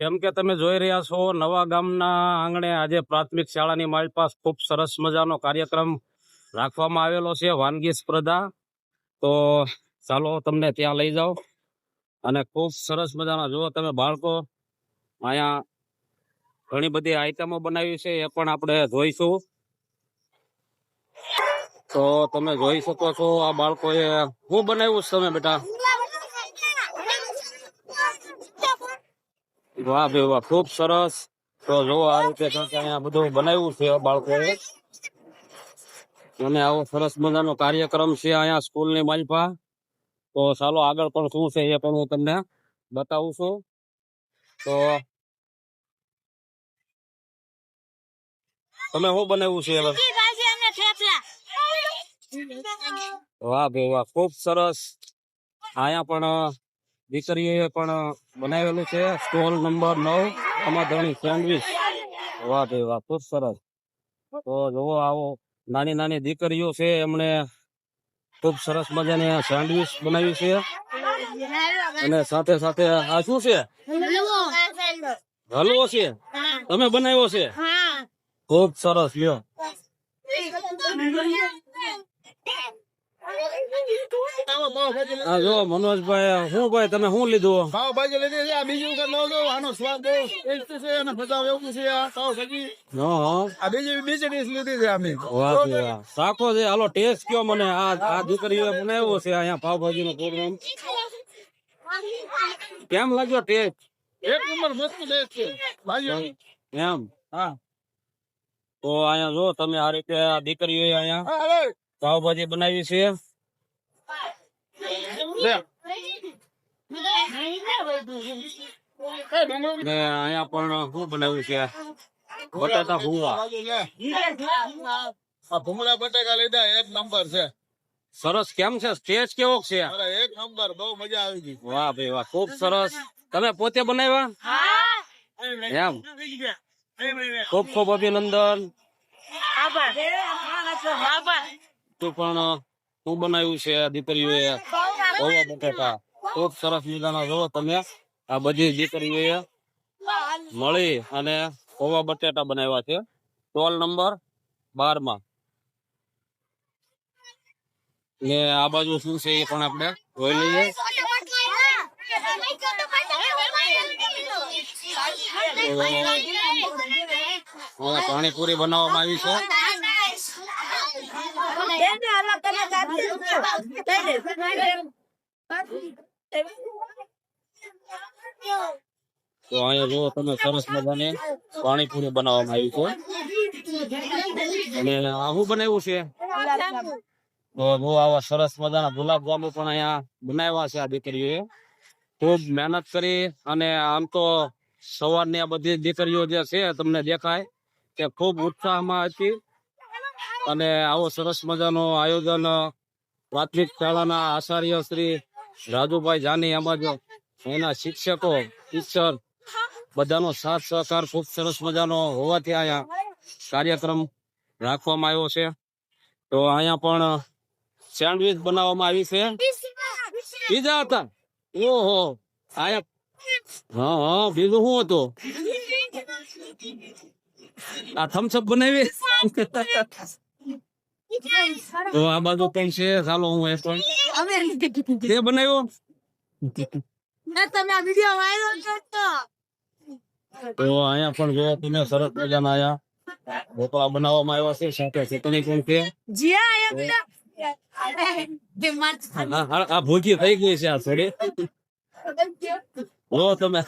કેમ કે તમે જોઈ રહ્યા છો, નવા ગામના આંગણે આજે પ્રાથમિક શાળાની મારી પાસે ખૂબ સરસ મજાનો કાર્યક્રમ રાખવામાં આવેલો છે, વાનગી સ્પર્ધા. તો ચાલો તમને ત્યાં લઈ જાઓ. અને ખૂબ સરસ મજાના, જુઓ તમે બાળકો, અહીંયા ઘણી બધી આઈટમો બનાવી છે, એ પણ આપણે જોઈશું. તો તમે જોઈ શકો છો, આ બાળકોએ શું બનાવ્યું છે તમે બેટા? વાહ ભાઈ વાહ ખૂબ સરસ. તો જો આ રીતે કંઈક અહીંયા બધું બનાવ્યું છે બાળકોએ. અને આવો સરસ મજાનો કાર્યક્રમ છે અહીંયા સ્કૂલની માલપા તો ચાલો આગળ પણ શું છે એ પણ હું તમને બતાવું છું. તો તમે શું બનાવ્યું છે હવે? વાહ ભાઈ વાહ ખૂબ સરસ. અહીંયા પણ દીકરીઓએ પણ બનાવેલું છે સ્ટોલ નંબર નવ અમાધણી સેન્ડવીચ. વાહ ભાઈ વાહ ખૂબ સરસ. તો જોવો આવો નાની નાની દીકરીઓ છે એમણે ખૂબ સરસ મજાની સેન્ડવીચ બનાવી છે. અને સાથે સાથે આ શું છે? હલવો છે. તમે બનાવ્યો છે? ખૂબ સરસ લ્યો. આ જો મનોજભાઈ શું ભાઈ તમે શું લીધું પાવભાજી લીધી છે આ બીજું કે લો લો આનો સ્વાદ બહુ છે અને બતાવ એવું છે આ પાવભાજી હા હા આ બીજી બીજી ડીશ લીધી છે અમે વાહ વાહ સાખો છે હાલો ટેસ્ટ કયો મને આ આ દીકરીઓ બનાવ્યો છે અહીંયા પાવભાજી નો પ્રોગ્રામ કેમ લાગ્યો ટેસ્ટ એક નંબર મસ્ત ટેસ્ટ છે ભાજી એમ હા તો અહીંયા જો તમે આ રીતે આ દીકરીઓ અહીંયા પાવભાજી બનાવી છે. ને અહીંયા પણ શું બનાવ્યું છે? બટાટા ભૂંગળા. આ ભૂંગળા બટાકા લીધા એક નંબર છે. સરસ કેમ છે? સ્ટેજ કેવો છે? અરે એક નંબર બહુ મજા આવી ગઈ. વાહ ભાઈ વાહ ખૂબ સરસ. તમે પોતે બનાવ્યા? એમ. ખૂબ ખૂબ અભિનંદન. તું પણ શું બનાવ્યું છે દીકરીઓએ? ઓવા બટેટા. ખૂબ સરસ મજાના જોવો તમે. આ બધી દીકરીઓએ મળી અને ઓવા બટેટા બનાવ્યા છે. ટોલ નંબર બારમાં ને આ બાજુ શું છે એ પણ આપણે જોઈ લઈએ. પાણીપુરી બનાવવામાં આવી છે. તો અહીંયા જુઓ તમે, સરસ મજાની પાણીપુરી બનાવવામાં આવી છે. અને આવું બનાવ્યું છે? તો બહુ આવા સરસ મજાના ગુલાબ જાંબુ પણ અહીંયા બનાવ્યા છે આ દીકરીઓએ ખૂબ મહેનત કરી અને આમ તો સવારની આ બધી દીકરીઓ જે છે, તમને દેખાય કે ખૂબ ઉત્સાહમાં હતી. અને આવો સરસ મજાનો આયોજન પ્રાથમિક શાળાના આચાર્ય શ્રી રાજુભાઈ જાની એમજ એના શિક્ષકો, ટીચર બધાનો સાથ સહકાર, ખૂબ સરસ મજાનો હોવાથી અહીંયા કાર્યક્રમ રાખવામાં આવ્યો છે. તો અહીંયા પણ સેન્ડવિચ બનાવવામાં આવી છે. બીજા હતા. ઓહો. આયા. હા હા, બીજું શું હતું? આ થમ્સઅપ બનાવી? તો આ બાજુ પણ છે ચાલો હું એ પણ તે બનાવ્યો તમે આ વીડિયો વાયરલ કરતો તો અહીંયા પણ જો તમે સરસ મજાના આયા ઢોકળા બનાવવામાં આવ્યા છે સાથે ચટણી પણ છે જીયા એકદમ જે મત આ આ- આ ભૂખી થઈ ગઈ છે આ થોડી જો તમે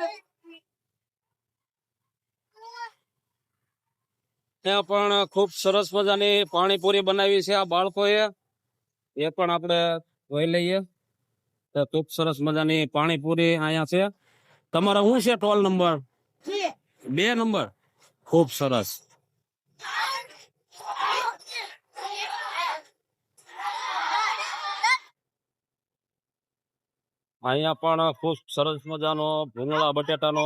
હે? ત્યાં પણ ખૂબ સરસ મજાની પાણીપુરી બનાવી છે આ બાળકોએ. એ પણ આપણે જોઈ લઈએ. તો ખૂબ સરસ મજાની પાણીપુરી અહીંયા છે. તમારો શું છે ટોલ નંબર? બે નંબર. ખૂબ સરસ. અહીંયા પણ ખૂબ સરસ મજાનો ભૂંગળા બટેટાનો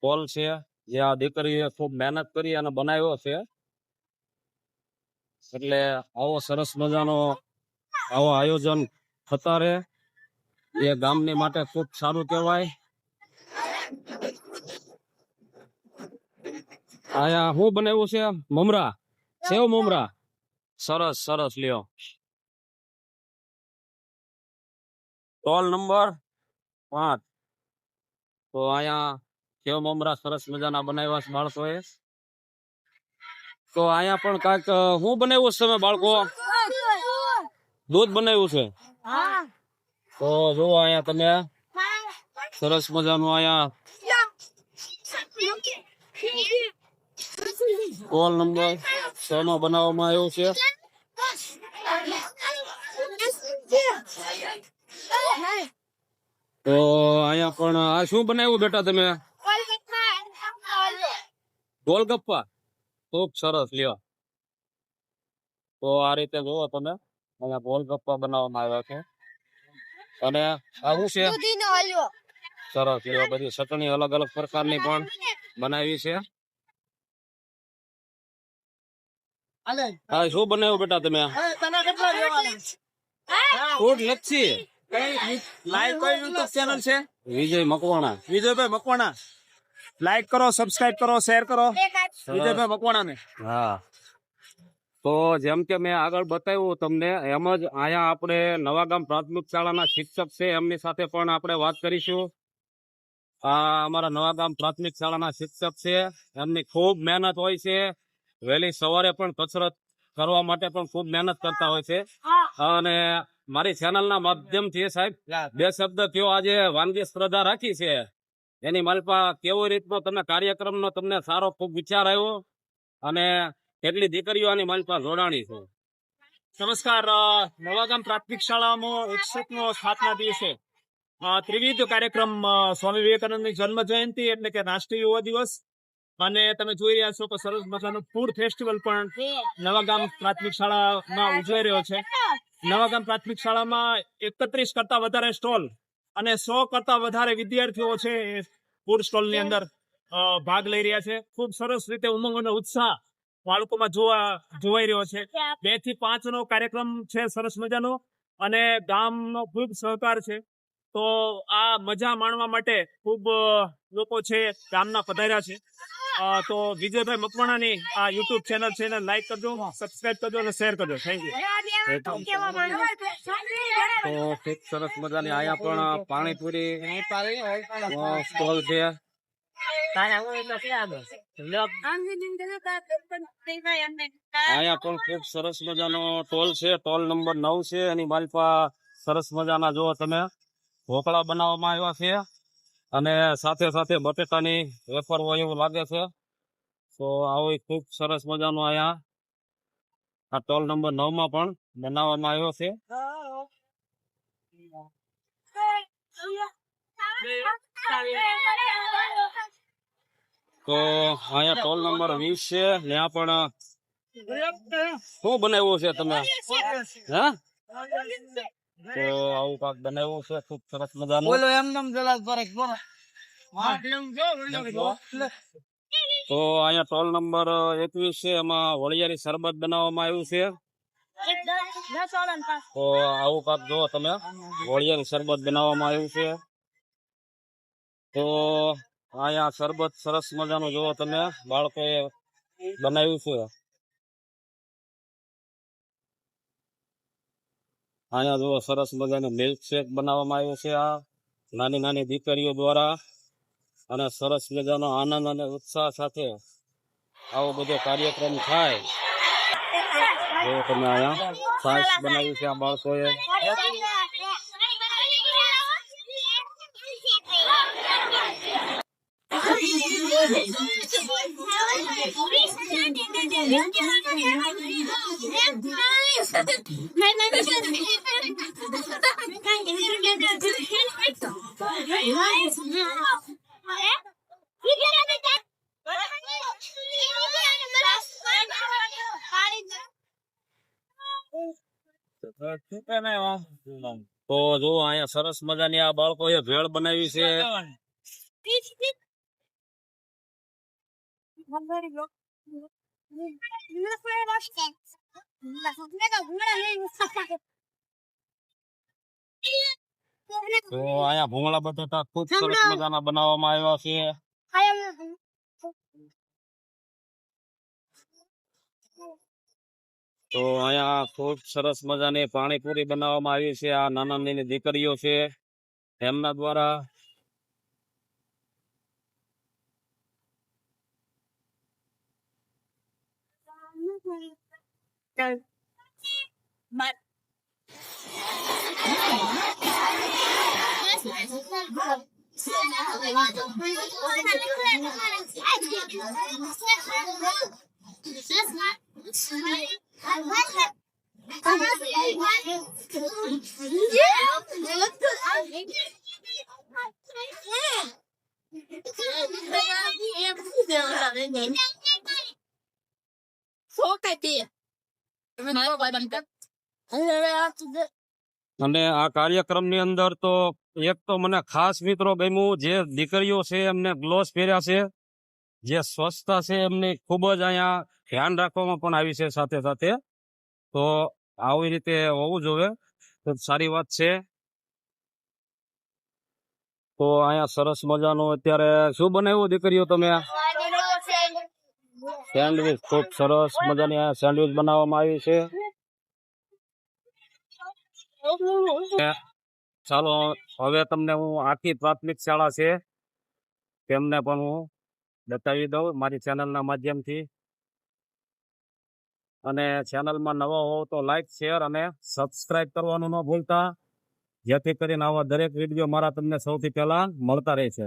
પોલ છે. જે આ દીકરીએ ખૂબ મહેનત કરી અને બનાવ્યો છે. એટલે આવો સરસ મજાનો આવો આયોજન થતા રહે. એ ગામની માટે ખૂબ સારું કહેવાય. આયા શું બનાવ્યું છે? મમરા. સેવ મમરા. સરસ સરસ, લ્યો. ટોલ નંબર પાંચ. તો અહીંયા કેવ મમરા સરસ મજાના બનાવ્યા છે બાળકોએ. તો અહીંયા પણ કાંઈક હું શું બનાવ્યું છે તમે બાળકો? દૂધ બનાવ્યું છે? તો જો અહીંયા તમે. સરસ મજાનું અહીંયા. કોલ નંબર છ માં બનાવવામાં આવ્યો છે. તો અહીંયા પણ આ શું બનાવ્યું બેટા તમે? ગોલગપ્પા? ખૂબ સરસ લ્યો. તો આ રીતે જુઓ તમે અહીંયા ગોલગપ્પા બનાવવામાં આવ્યા છે. અને આ શું છે? દૂધીનો હલવો. સરસ લ્યો બધી ચટણી અલગ અલગ પ્રકારની પણ બનાવી છે. હાલે હા શું બનાવ્યું બેટા તમે? એ તને કેટલા લેવાના? ફૂડ લચ્છી. લાઈક કોઈ યુટ્યુબ ચેનલ છે. વિજય મકવાણા. વિજયભાઈ મકવાણા. લાઈક કરો સબસ્ક્રાઇબ કરો શેર કરો. વિજયભાઈ મકવાણા ને હા. તો જેમ કે મેં આગળ બતાવ્યું તમને એમ જ અહીંયા આપણે નવાગામ પ્રાથમિક શાળાના શિક્ષક છે એમની સાથે પણ આપણે વાત કરીશું. આ અમારા નવાગામ પ્રાથમિક શાળાના શિક્ષક છે. એમની ખૂબ મહેનત હોય છે. વહેલી સવારે પણ કસરત કરવા માટે પણ ખૂબ મહેનત કરતા હોય છે. અને મારી ચેનલના માધ્યમથી સાહેબ બે શબ્દ કયો આજે વાનગી સ્પર્ધા રાખી છે. એની માલપા કેવો રીતનો તમે કાર્યક્રમનો તમને સારો ખૂબ વિચાર આવ્યો અને કેટલી દીકરીઓ આની માલપા જોડાણી છે. નમસ્કાર નવાગામ પ્રાથમિક શાળામાં એકસઠ નો સ્થાપના દિવસે ત્રિવિધ કાર્યક્રમ સ્વામી વિવેકાનંદની જન્મ જયંતિ એટલે કે રાષ્ટ્રીય યુવા દિવસ. અને તમે જોઈ રહ્યા છો કે સરસ મજાનો ફૂડ ફેસ્ટિવલ પણ નવાગામ પ્રાથમિક શાળામાં ઉજવાઈ રહ્યો છે. નવાગામ પ્રાથમિક શાળામાં એકત્રીસ કરતા વધારે સ્ટોલ અને સો કરતા વધારે વિદ્યાર્થીઓ છે એ ફૂડ સ્ટોલની અંદર ભાગ લઈ રહ્યા છે. ખૂબ સરસ રીતે ઉમંગ અને ઉત્સાહ બાળકોમાં જોવા જોવાઈ રહ્યો છે. બેથી પાંચ નો કાર્યક્રમ છે સરસ મજાનો અને ગામનો ખૂબ સહકાર છે. તો આ મજા માણવા માટે ખૂબ લોકો છે ગામના પધાર્યા છે. તો વિજયભાઈ મકવાણાની આ યુટ્યુબ ચેનલ છે એને લાઈક કરજો સબસ્ક્રાઈબ કરજો અને શેર કરજો. થેન્ક યુ તો ખૂબ સરસ મજાની અહીંયા પણ પાણીપુરી સ્ટોલ છે. અહીંયા પણ ખૂબ સરસ મજાનો ટોલ છે, ટોલ નંબર નવ છે, એની માલપા સરસ મજાના જો તમે. ઢોકળા બનાવવામાં આવ્યા છે. અને સાથે સાથે બટેટાની વેફર હોય એવું લાગે છે. તો આવો ખૂબ સરસ મજાનો અહીંયા આ ટોલ નંબર નવમાં પણ બનાવવામાં આવ્યો છે. તો અહીંયા ટોલ નંબર વીસ છે. ત્યાં પણ શું બનાવ્યું છે તમે? હા? તો આવું કાક બનાવ્યું છે? ખૂબ સરસ મજાનું. બોલો એમ નામ જલા પરક બોલો તો અહીંયા ટોલ નંબર એકવીસ છે. એમાં વળિયારી શરબત બનાવવામાં આવ્યું છે. તો આવું કાક જો તમે. વળિયારી શરબત બનાવવામાં આવ્યું છે. તો અહીંયા શરબત સરસ મજાનું જુઓ તમે. બાળકોએ બનાવ્યું છે. અહીંયા જો સરસ મજાનું મિલ્ક શેક બનાવવામાં આવ્યો છે આ. નાની નાની દીકરીઓ દ્વારા. અને સરસ મજાનો આનંદ અને ઉત્સાહ સાથે આવો બધો કાર્યક્રમ થાય. જો તમે અહીંયા બનાવ્યું છે આ બાળકોએ. તો જો અહીંયા સરસ મજાની આ બાળકોએ ભેળ બનાવી છે. તો અહીંયા ભૂંગળા બટેટા ખુદ સરસ મજાના બનાવવામાં આવ્યા છે. તો અહીંયા ખૂબ સરસ મજાની પાણીપુરી બનાવવામાં આવી છે. આ નાના નાની દીકરીઓ છે. એમના દ્વારા trừ mệt Фокати! અને આ કાર્યક્રમની અંદર તો એક તો મને ખાસ મિત્રો ગમ્યું જે દીકરીઓ છે એમને ગ્લોવ્સ પહેર્યા છે જે સ્વચ્છતા છે એમની ખૂબ જ અહીંયા ધ્યાન રાખવામાં પણ આવી છે સાથે સાથે. તો આવી રીતે હોવું જોઈએ તો સારી વાત છે. તો અહીંયા સરસ મજાનું અત્યારે શું બનાવ્યું દીકરીઓ તમે? સેન્ડવિચ ખૂબ સરસ મજાની આ સેન્ડવિચ બનાવવામાં આવી છે. ચાલો, હવે તમને હું આખી પ્રાથમિક શાળા છે, તેમને પણ હું બતાવી દઉં મારી ચેનલના માધ્યમથી. અને ચેનલમાં નવા હોવ તો લાઈક શેર અને સબસ્ક્રાઇબ કરવાનું ન ભૂલતા. જેથી કરીને આવા દરેક વીડિયો મારા તમને સૌથી પહેલા મળતા રહે છે.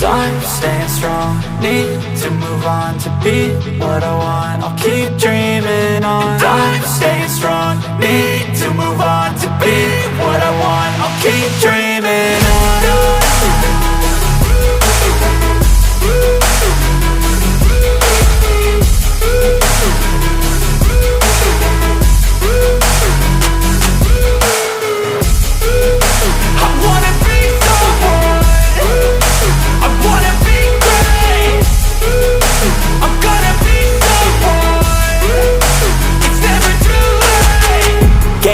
Time staying strong, need to move on to be what I want. I'll keep dreaming on. Time staying strong, need to move on to be what I want. I'll keep dreaming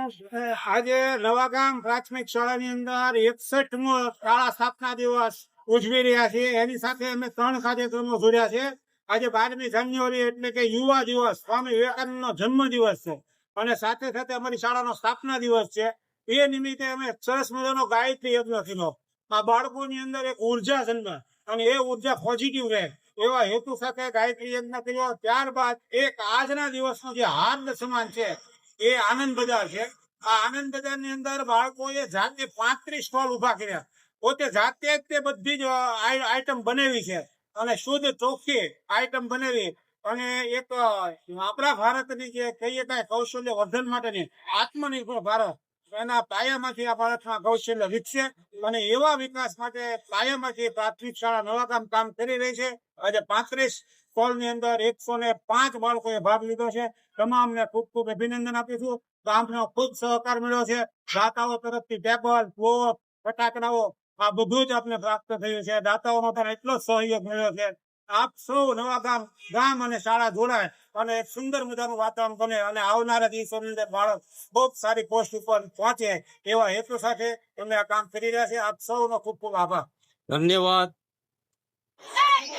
આજે નવાગામ પ્રાથમિક શાળાની અંદર એકસઠમો શાળા સ્થાપના દિવસ ઉજવી રહ્યા છે એની સાથે અમે ત્રણ કાર્યક્રમો જોડ્યા છે. આજે બારમી જાન્યુઆરી એટલે કે યુવા દિવસ, સ્વામી વિવેકાનંદ નો જન્મ દિવસ છે. અને સાથે સાથે અમારી શાળાનો સ્થાપના દિવસ છે. એ નિમિત્તે અમે સરસ મજાનો ગાયત્રી યજ્ઞ કર્યો. આ બાળકોની અંદર એક ઊર્જા જન્મે અને એ ઊર્જા પોઝિટિવ રહે. એવા હેતુ સાથે ગાયત્રી યજ્ઞ કર્યો. ત્યારબાદ એક આજના દિવસનો જે હાર્દ સમાન છે એ આનંદ બજાર છે. આ આનંદ બજારની અંદર બાળકોએ જાતે પાંત્રીસ સ્ટોલ ઊભા કર્યા. પોતે જાતે તે બધી જ આઈટમ બનાવી છે. અને શુદ્ધ ચોખ્ખી આઈટમ બનાવી. અને એક આપણા ભારતની જે કહીએ કાંઈ કૌશલ્ય વર્ધન માટેની આત્મનિર્ભર ભારત. એના પાયામાંથી આ ભારતમાં કૌશલ્ય વિકસે. અને એવા વિકાસ માટે પાયામાંથી પ્રાથમિક શાળા નવા કામ કામ કરી રહી છે. આજે પાંત્રીસ સ્ટોલની અંદર એકસો ને પાંચ બાળકોએ ભાગ લીધો છે. તમામને ખૂબ ખૂબ અભિનંદન આપીશું ગામનો ખૂબ સહકાર મળ્યો છે. દાતાઓ તરફથી ટેબલ ટોપ ફટાકડાઓ, આ બધું જ આપને પ્રાપ્ત થયું છે. દાતાઓનો પણ એટલો સહયોગ મળ્યો છે. આપ સૌ નવા ગામ ગામ અને શાળા જોડાય અને એક સુંદર મજાનું વાતાવરણ બને અને આવનારા દિવસોની અંદર બાળક બહુ સારી પોસ્ટ ઉપર પહોંચે એવા હેતુ સાથે તમે આ કામ કરી રહ્યા છે. આપ સૌનો ખૂબ ખૂબ આભાર. ધન્યવાદ.